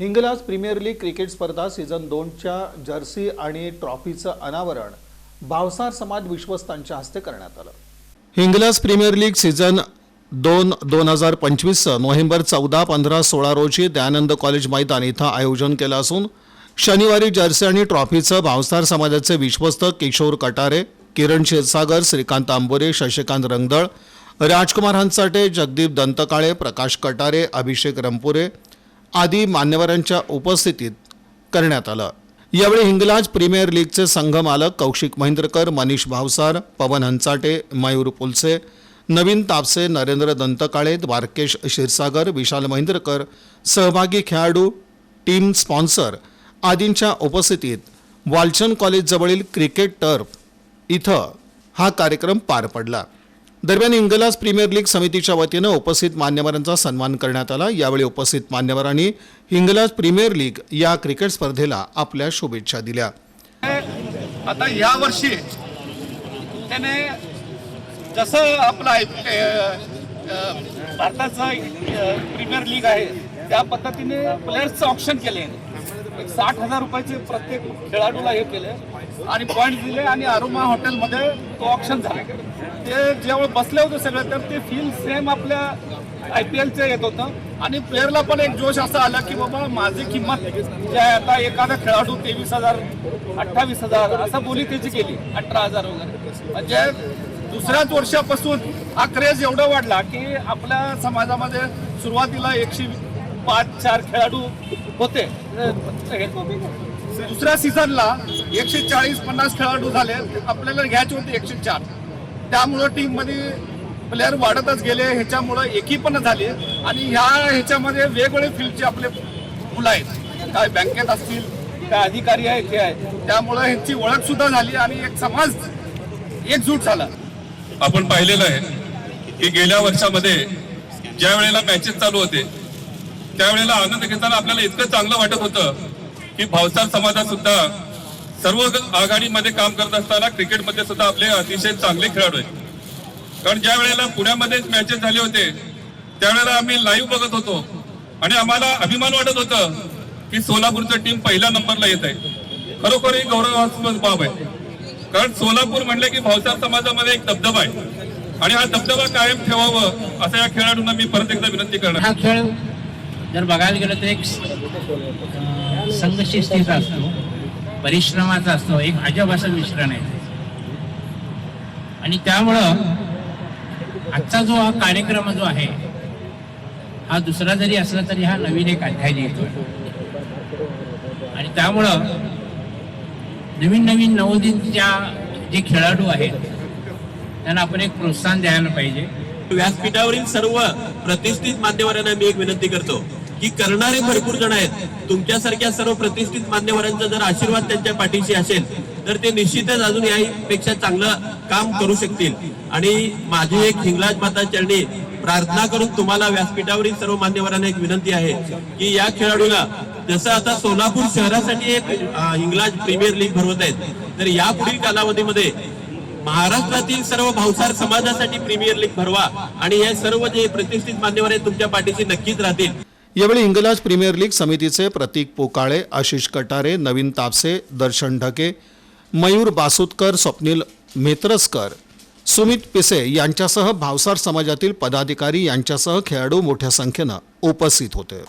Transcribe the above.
Hinglaj premier league cricket स्पर्धा season दोनच्या jersey आणि ट्रॉफीचं अनावरण भावसार समाज विश्वस्तांच्या हस्ते करण्यात आलं. हिंगलाज प्रीमियर लीग सीझन दोन दोन हजार पंचवीसचं नोव्हेंबर चौदा पंधरा सोळा रोजी दयानंद कॉलेज मैदान इथं आयोजन केलं असून शनिवारी जर्सी आणि ट्रॉफीचं भावसार समाजाचे विश्वस्त किशोर कटारे किरण क्षीरसागर श्रीकांत आंबोरे शशिकांत रंगदळ राजकुमार हंचाटे जगदीप दंतकाळे प्रकाश कटारे अभिषेक रंपुरे आदी मान्यवरांच्या उपस्थितीत करण्यात आलं. यावेळी हिंगलाज प्रीमियर लीगचे संघ मालक कौशिक महेंद्रकर मनीष भावसार पवन हंचाटे मयूर पुलसे नवीन तापसे नरेंद्र दंतकाळे द्वारकेश क्षीरसागर विशाल महेंद्रकर सहभागी खेळाडू टीम स्पॉन्सर आदींच्या उपस्थितीत वालचंद कॉलेजजवळील क्रिकेट टर्फ इथं हा कार्यक्रम पार पडला. दरम्यान इंगलाज प्रीमियर लीग समितीच्या वतीनं उपस्थित मान्यवरांचा सन्मान करण्यात आला. यावेळी उपस्थित मान्यवरांनी इंगलाज प्रीमियर लीग या क्रिकेट स्पर्धेला आपल्या शुभेच्छा दिल्या. आता या वर्षी त्याने जसं आपलं आय भारताचं प्रीमियर लीग आहे त्या पद्धतीने प्लेयर्सचं ऑप्शन केले साठ हजार रुपयाचे प्रत्येक खेळाडूला हे केलं आणि पॉईंट दिले आणि अरुमा हॉटेलमध्ये तो ऑप्शन झाला. ते जेव्हा बसले होते सगळे तर ते फील सेम आपल्या आय पी एलचं येत होतं. आणि प्लेअरला पण एक जोश असा आला की बाबा माझी किंमत जे आहे आता एखादा खेळाडू तेवीस हजार अठ्ठावीस हजार असं बोली त्याची गेली अठरा हजार वगैरे. म्हणजे दुसऱ्याच वर्षापासून हा क्रेज एवढा वाढला की आपल्या समाजामध्ये सुरुवातीला एकशे पाच चार खेळाडू होते. हे दुसऱ्या सीझनला एकशे चाळीस पन्नास खेळाडू झाले. आपल्याला घ्यायचे होते एकशे चार. त्यामुळं टीममध्ये प्लेअर वाढतच गेले. ह्याच्यामुळं एकी पण झाली. आणि ह्या ह्याच्यामध्ये वेगवेगळे फील्डचे आपले मुलं आहेत. काय बँकेत असतील काय अधिकारी आहेत हे आहेत. त्यामुळं ह्यांची ओळख सुद्धा झाली आणि एक समाज एकजूट झाला. आपण पाहिलेलं आहे की गेल्या वर्षामध्ये ज्या वेळेला मॅचेस चालू होते त्यावेळेला आनंद घेताना आपल्याला इतकं चांगलं वाटत होतं की भावसार समाजात सुद्धा सर्व आघाडीमध्ये काम करत असताना क्रिकेटमध्ये सुद्धा आपले अतिशय चांगले खेळाडू आहेत. कारण ज्या वेळेला पुण्यामध्येच मॅचेस झाले होते त्यावेळेला आम्ही लाईव्ह बघत होतो. आणि आम्हाला अभिमान वाटत होतं की सोलापूरचं टीम पहिल्या नंबरला येत आहे. खरोखर ही गौरवास्पद बाब आहे. कारण सोलापूर म्हणले की भावसार समाजामध्ये एक दबदबा आहे. आणि हा दबदबा कायम ठेवावं असं या खेळाडूंना मी परत एकदा विनंती करणार. हा खेळ जर बघायला गेलं तर एक संघशिस्तीचा असतो परिश्रमाचा असतो एक अजब असं मिश्रण आहे. आणि त्यामुळं आजचा जो हा कार्यक्रम जो आहे हा दुसरा जरी असला तरी हा नवीन एक अध्याय लिहितो आणि त्यामुळं नवीन नवीन नवोदितच्या जे खेळाडू आहेत त्यांना आपण एक प्रोत्साहन द्यायला पाहिजे. व्यासपीठावरील सर्व प्रतिष्ठित मान्यवरांना मी एक विनंती करतो. की करणारे भरपूर जण आहेत. तुमच्यासारख्या सर्व प्रतिष्ठित मान्यवरांचा जर आशीर्वाद त्यांच्या पाठीशी असेल तर ते निश्चितच अजून याहीपेक्षा चांगलं काम करू शकतील. आणि माझी एक हिंगलाज माता चरणी प्रार्थना करून तुम्हाला व्यासपीठावरील सर्व मान्यवरांना एक विनंती आहे की या खेळाडूला जसं आता सोलापूर शहरासाठी एक अं, हिंगलाज प्रीमियर लीग भरवत आहेत तर यापुढील कालावधीमध्ये महाराष्ट्रातील सर्व भावसार समाजासाठी प्रीमियर लीग भरवा आणि हे सर्व जे प्रतिष्ठित मान्यवर आहेत तुमच्या पाठीशी नक्कीच राहतील. यावेळी इंगलाज प्रीमियर लीग समितीचे प्रतीक पोकाळे आशिष कटारे नवीन तापसे दर्शन ढके मयूर बासुतकर स्वप्नील मेत्रसकर सुमित पिसे यांच्यासह भावसार समाजातील पदाधिकारी यांच्यासह खेळाडू मोठ्या संख्येनं उपस्थित होते.